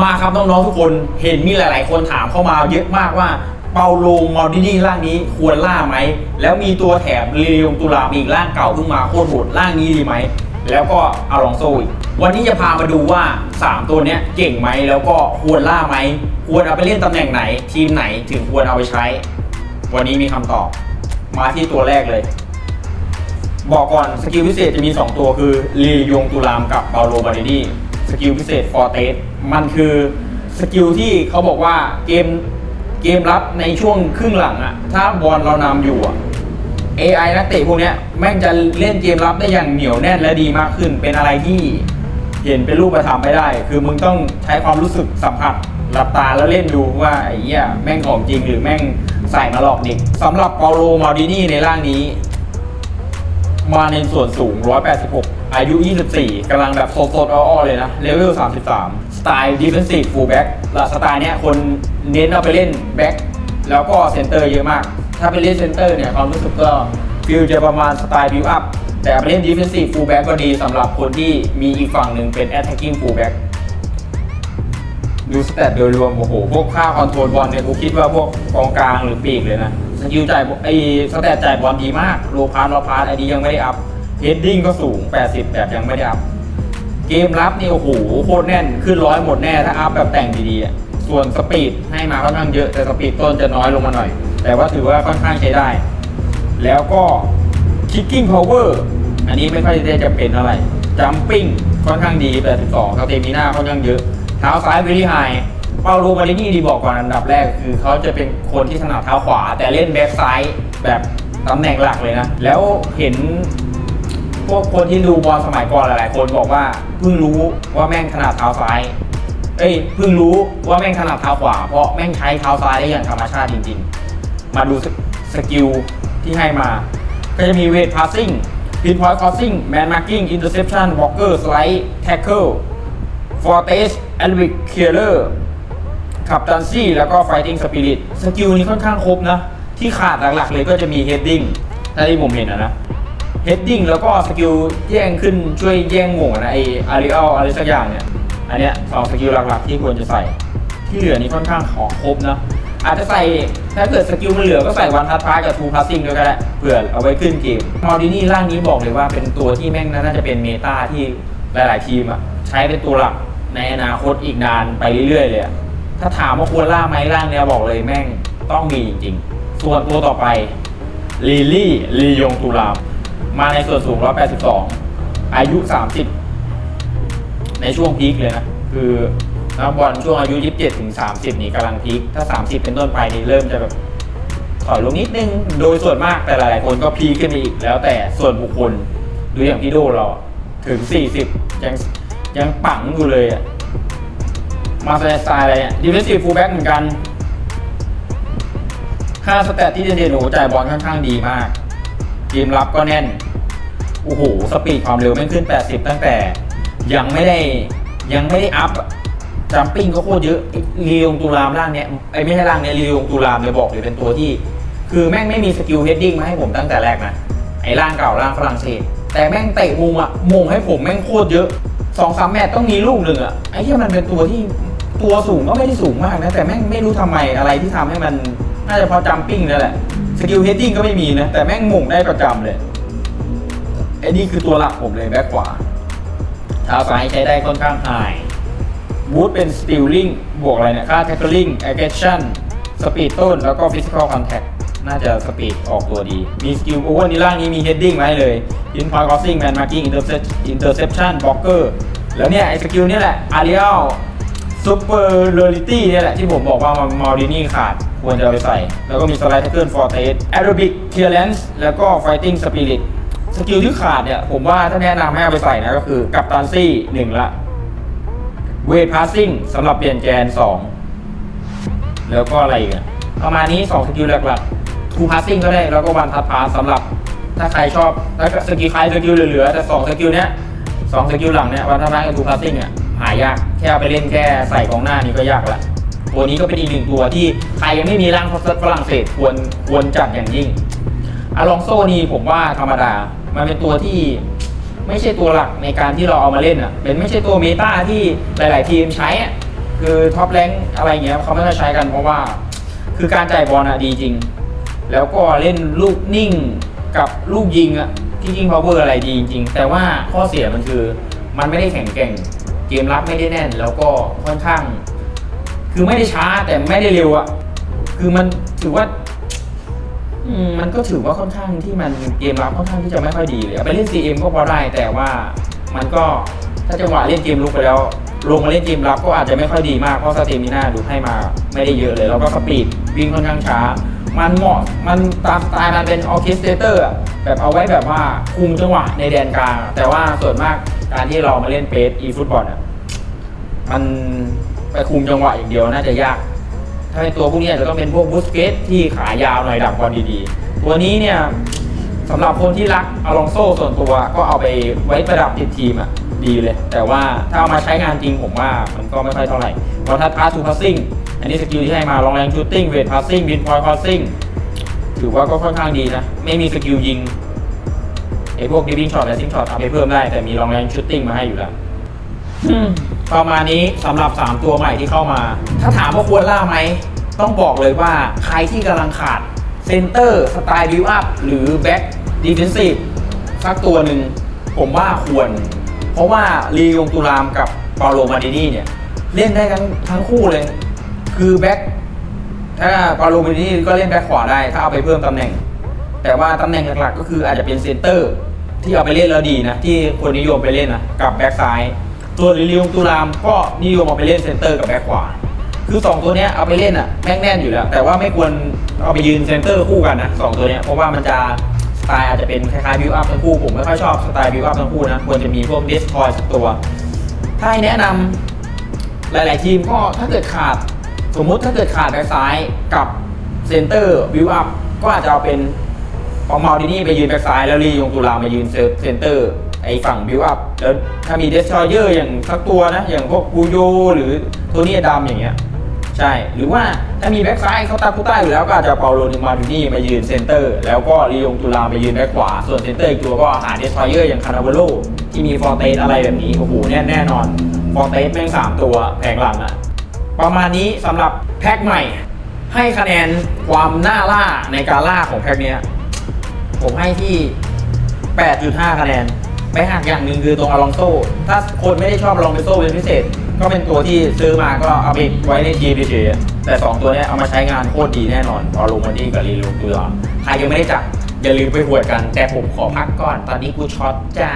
มาครับน้องๆทุกคนเห็นมีหลาย ๆ คนถามเข้ามาเยอะมากว่าเปาโลมอลดินี่ร่างนี้ควรล่าไหม แล้วมีตัวแถมเรียงตุลามีอีกร่างเก่าเพิ่งมาโคตรโหดร่างนี้ดีไหม แล้วก็อาลองโซอีกวันนี้จะพามาดูว่า 3 ตัวนี้เก่งไหมแล้วก็ควรล่าไหม ควรเอาไปเล่นตำแหน่งไหน ทีมไหนถึงควรเอาไปใช้ วันนี้มีคำตอบ มาที่ตัวแรกเลย บอกก่อนสกิลพิเศษจะมี 2 ตัวคือลียงตุลามกับเปาโลบาเดนี่ สกิลพิเศษฟอร์เตสมันคือสกิลที่เขาบอกว่าเกมเกมรับในช่วงครึ่งหลังอะถ้าบอลเรานำอยู่อะ AI นักเตะพวกเนี้ยแม่งจะเล่นเกมรับได้อย่างเหนียวแน่นและดีมากขึ้น เป็นอะไรที่เห็นเป็นรูปธรรมไม่ได้ คือมึงต้องใช้ความรู้สึกสัมผัสหลับตาแล้วเล่นดูว่าไอ้เหี้ยแม่งของจริงหรือแม่งใส่มาหลอกเด็กสำหรับเปาโลมาดินี่ในร่างนี้ มาในส่วนสูง 186 อายุ 24 กำลังแบบสดๆอ้อๆเลยนะ เลเวล 33 สไตล์ defensive fullback ละสไตล์เนี้ยคนเน้นเอาไปเล่นแบ็คแล้วก็เซนเตอร์เยอะมาก ถ้าไปเล่นเซนเตอร์เนี่ย ความรู้สึกก็ฟิลจะประมาณสไตล์ build up แต่ไปเล่น defensive fullback ก็ดีสำหรับคนที่มีอีกฝั่งหนึ่งเป็น attacking fullback ดูสเตตโดยรวม โอ้โห พวกค่าคอนโทรลบอลเนี่ยกูคิดว่าพวกกองกลางหรือปีกเลยนะ สกิลจ่ายไอ้สเตตจ่ายบอลดีมากโลพาร์โลพาร์ไอ้นี้ยังไม่ได้อัพเฮดดิ้งก็สูง 80 แบบยังไม่ได้อัพเกมรับนี่โอ้โหโคตรแน่นขึ้นร้อยหมดแน่ถ้าอัพแบบแต่งดีๆส่วนสปีดให้มาค่อนข้างเยอะแต่สปีดต้นจะน้อยลงมาหน่อย แต่ว่าถือว่าค่อนข้างใช้ได้ แล้วก็ kicking power อันนี้ไม่ค่อยได้จำเป็นเท่าไร่ jumping ค่อนข้างดี82สเตมิน่าค่อนข้างเยอะเท้าซ้าย very high เปาโลมารินี่ดีบอกก่อนอันดับแรกคือเขาจะเป็นคนที่ถนัดเท้าขวา แต่เล่นแบ็กซ้ายแบบตำแหน่งหลักเลยนะ แล้วเห็นพวกคนที่ดูบอลสมัยก่อนหลายๆ คนบอกว่าเพิ่งรู้ว่าแม่งถนัดเท้าซ้ายเอ้ยเพิ่งรู้ว่าแม่งถนัดเท้าขวา เพราะแม่งใช้เท้าซ้ายได้อย่างธรรมชาติจริง ๆ มาดูสกิลที่ให้มา ก็จะมีเวทพาสซิ่งพินพอยต์คอสซิ่งแมนมาร์กิ้งอินเตอร์เซปชันวอล์กเกอร์สไลด์แท็กเกิลฟอร์เตสแอลวิกเคเลอร์ ขับตันซี่แล้วก็ไฟติ้งสปิริตสกิลนี้ค่อนข้างครบนะ ที่ขาดหลักๆเลยก็จะมีเฮดดิ้งถ้าที่ผมเห็นนะนะเฮดดิ้งแล้วก็สกิลแย่งขึ้นช่วยแย่งหม่งนะไออาริเอลอะไรสักอย่างเนี่ยอันเนี้ยสองสกิลหลักๆที่ควรจะใส่ ที่เหลือนี้ค่อนข้างขอครบนะอาจจะใส่ถ้าเกิดสกิลมันเหลือก็ใส่วันทัดพากับทูพาสซิ่งด้วยก็ได้เผื่อเอาไว้ขึ้นเกมมอลดินี่ร่างนี้บอกเลยว่าเป็นตัวที่แม่งน่าจะเป็นเมตาที่หลาย ๆ ทีมอะใช้เป็นตัวหลักในอนาคตอีกนานไปเรื่อย ๆ เลยอะ ถ้าถามว่าควรล่าไหมร่างเนี้ยบอกเลยแม่งต้องมีจริงๆ ส่วนตัวต่อไปลีลี่ลียงตุลามมาในส่วนสูง 182 อายุ 30 ในช่วงพีคเลยนะ คือนักบอลช่วงอายุ 27 ถึง 30 นี่กำลังพีคถ้า 30 เป็นต้นไปนี่เริ่มจะแบบถอยลงนิดนึง โดยส่วนมากแต่หลายๆคนก็พีคขึ้นไปอีกแล้วแต่ส่วนบุคคล ดูอย่างพี่โดเราถึง 40 ยังยังปังอยู่เลยอะ มาแสดงสไตล์อะไรเนี่ยดิเฟนซีฟฟูลแบ็กเหมือนกัน ค่าสแตทที่เด่นๆโอ้โหจ่ายบอลค่อนข้างดีมากทีมรับก็แน่น โอ้โห สปีดความเร็วแม่งขึ้น 80 ตั้งแต่ ยังไม่ได้ยังไม่ได้อัพจัมปิ้งก็โคตรเยอะเรียงตุลามร่างเนี้ยไอ้ไม่ใช่ร่างเนี้ยเรียงตุลามเลยบอกเลยเป็นตัวที่ คือแม่งไม่มีสกิลเฮดดิ้งมาให้ผมตั้งแต่แรกนะ ไอ้ร่างเก่าร่างฝรั่งเศส แต่แม่งเตะมุมอะมงให้ผมแม่งโคตรเยอะสองสามแมตช์ต้องมีลูกหนึ่งอะไอ้ที่มันเป็นตัวที่ ตัวสูงก็ไม่ได้สูงมากนะ แต่แม่งไม่รู้ทำไมอะไรที่ทำให้มันน่าจะเพราะจัมปิ้งนั่นแหละสกิลเฮดดิ้งก็ไม่มีนะ แต่แม่งมงได้ประจำเลยไอ้นี่คือตัวหลักผมเลยแบ็คขวาเท้าซ้ายใช้ได้ค่อนข้างไฮบูทเป็นสติลลิงบวกอะไรเนี่ยค่าแท็กเกอร์ลิงแอคชั่นสปีดต้นแล้วก็ฟิสิกอลคอนแทคน่าจะสปีดออกตัวดี มีสกิลโอเวอร์นี้ล่างนี้มีเฮดดิ้งไว้เลยอินพอยคอสซิ่งแมนมาร์กิ้งอินเตอร์เซอินเตอร์เซปชั่นบล็อกเกอร์แล้วเนี่ยไอ้สกิลนี่แหละอาริเอล ซูเปอร์เรลิตี้เนี่ยแหละที่ผมบอกว่ามอรินี่ขาดควรจะเอาไปใส่ แล้วก็มีสไลด์แท็กเกิลฟอร์เตสแอโรบิกเทียร์แลนซ์แล้วก็ไฟติ้งสปิริตสกิลที่ขาดเนี่ย ผมว่าถ้าแนะนำให้เอาไปใส่นะก็คือกับตันซี่หนึ่งละเวทพาสซิ่งสำหรับเปลี่ยนแกนสองแล้วก็อะไรอีกประมาณนี้สองสกิลหลักๆทูพาสซิ่งก็ได้ แล้วก็วันทัดพาสสำหรับถ้าใครชอบถ้าสกิลใครสกิลเหลือๆแต่สองสกิลเนี้ยสองสกิลหลังเนี่ยวันทัดพาสกับทูพาสซิ่งอะ หายากแค่เอาไปเล่นแค่ใส่กองหน้านี่ก็ยากละตัวนี้ก็เป็นอีกหนึ่งตัวที่ใครยังไม่มีร่างฝรั่งเศสควรควรจัดอย่างยิ่งอลองโซนี่ผมว่าธรรมดา มันเป็นตัวที่ไม่ใช่ตัวหลักในการที่เราเอามาเล่นอะ เป็นไม่ใช่ตัวเมตาที่หลาย ๆ ทีมใช้อะ คือท็อปแรงอะไรเงี้ยเขาไม่ค่อยใช้กันเพราะว่า คือการจ่ายบอลอะดีจริง แล้วก็เล่นลูกนิ่งกับลูกยิงอะที่ยิงพาวเวอร์อะไรดีจริง แต่ว่าข้อเสียมันคือมันไม่ได้แข็งแกร่ง เกมรับไม่ได้แน่น แล้วก็ค่อนข้าง คือไม่ได้ช้าแต่ไม่ได้เร็วอะคือมันถือว่ามันก็ถือว่าค่อนข้างที่มันเกมรับค่อนข้างที่จะไม่ค่อยดีเลยเอาไปเล่น CM ก็พอได้แต่ว่ามันก็ถ้าจังหวะเล่นเกมลุกไปแล้ว ลงมาเล่นเกมรับก็อาจจะไม่ค่อยดีมากเพราะสเตมิน่าดูให้มาไม่ได้เยอะเลยแล้วก็สปีดวิ่งค่อนข้างช้า มันเหมาะมันตามสไตล์มันเป็นออเคสเตเตอร์แบบเอาไว้แบบว่าคุมจังหวะในแดนกลางแต่ว่าส่วนมาก การที่เรามาเล่นเปสอีฟุตบอลอะมันไปคุมจังหวะอย่างเดียวน่าจะยาก ถ้าเป็นตัวพวกนี้จะต้องเป็นพวกบูสเกตที่ขายาวหน่อยดักบอลดีๆ ตัวนี้เนี่ยสำหรับคนที่รักอลองโซ่ส่วนตัวก็เอาไปไว้ประดับติดทีมอะดีเลย แต่ว่าถ้าเอามาใช้งานจริงผมว่ามันก็ไม่ค่อยเท่าไหร่บอลทัดพาสทูพาสซิ่งอันนี้สกิลที่ให้มาลองแรงชูตติ้งเวทพาสซิ่งบินพอยพาสซิ่งถือว่าก็ค่อนข้างดีนะ ไม่มีสกิลยิง ไอ้พวกดิวิ่งช็อตและซิงช็อตเอาไปเพิ่มได้ แต่มีลองแรงชูตติ้งมาให้อยู่แล้วอืมประมาณนี้สำหรับ 3 ตัวใหม่ที่เข้ามา ถ้าถามว่าควรล่าไหม ต้องบอกเลยว่า ใครที่กำลังขาดเซนเตอร์สไตล์บิวอัพหรือแบ็กดีเฟนซีฟสักตัวหนึ่งผมว่าควร เพราะว่าลียงตุรามกับเปาโลมาดินี่เนี่ย เล่นได้ทั้งทั้งคู่เลย คือแบ็กถ้าเปาโลมาดินี่ก็เล่นแบ็กขวาได้ ถ้าเอาไปเพิ่มตำแหน่ง แต่ว่าตำแหน่งหลักๆก็คืออาจจะเป็นเซนเตอร์ ที่เอาไปเล่นแล้วดีนะ ที่คนนิยมไปเล่นนะกับแบ็กซ้ายส่วลิลิวงตุรามก็นิยมเอาไปเล่นเซนเตอร์กับแบ็กขวาคือ 2 ตัวเนี้ยเอาไปเล่นอะแม่งแน่นอยู่แล้ว แต่ว่าไม่ควรเอาไปยืนเซนเตอร์คู่กันนะสองตัวเนี้ยเพราะว่ามันจะสไตล์อาจจะเป็นคล้ายๆบิวอัพทั้งคู่ผมไม่ค่อยชอบสไตล์บิวอัพทั้งคู่นะควรจะมีพวกเดสทอยสักตัว ถ้าแนะนำหลาย ๆ ทีมก็ถ้าเกิดขาด สมมุติถ้าเกิดขาดแบ็กซ้ายกับเซนเตอร์บิวอัพก็อาจจะเอาเป็น พอมาดินี่ไปยืนแบ็กซ้ายแล้วลียงตุลามายืนเซนเตอร์ ไอ้ฝั่งบิวอัพแล้วถ้ามีเดสทรอยเยอร์อย่างสักตัวนะ อย่างพวกกูโยหรือโทนี่ดัมอย่างเงี้ยใช่ หรือว่าถ้ามีแบ็กซ้ายเขาตาคุต้อยู่แล้วก็อาจจะเปาโลนิมาดินี่มายืนเซนเตอร์ แล้วก็ลียงตุลามายืนแบ็กขวา ส่วนเซนเตอร์อีกตัวก็หาเดสทรอยเยอร์อย่างคานาเวโลที่มีฟอร์เตสอะไรแบบนี้โอ้โหแน่แน่นอนฟอร์เตสแม่งสามตัวแผงหลังอะประมาณนี้สำหรับแพ็คใหม่ ให้คะแนนความน่าล่าในการล่าของแพ็คเนี้ย ผมให้ที่ 8.5 คะแนน ไม่หักอย่างหนึ่งคือตรงอลองโซ่ ถ้าคนไม่ได้ชอบอลองโซ่เป็นพิเศษ ก็เป็นตัวที่ซื้อมาก็เอาไปไว้ในทีมเฉยๆแต่ 2 ตัวนี้เอามาใช้งานโคตรดีแน่นอนออลงมาดีกับรีลูตัวใครยังไม่ได้จับอย่าลืมไปหวดกัน แต่ผมขอพักก่อน ตอนนี้กูช็อตจ้า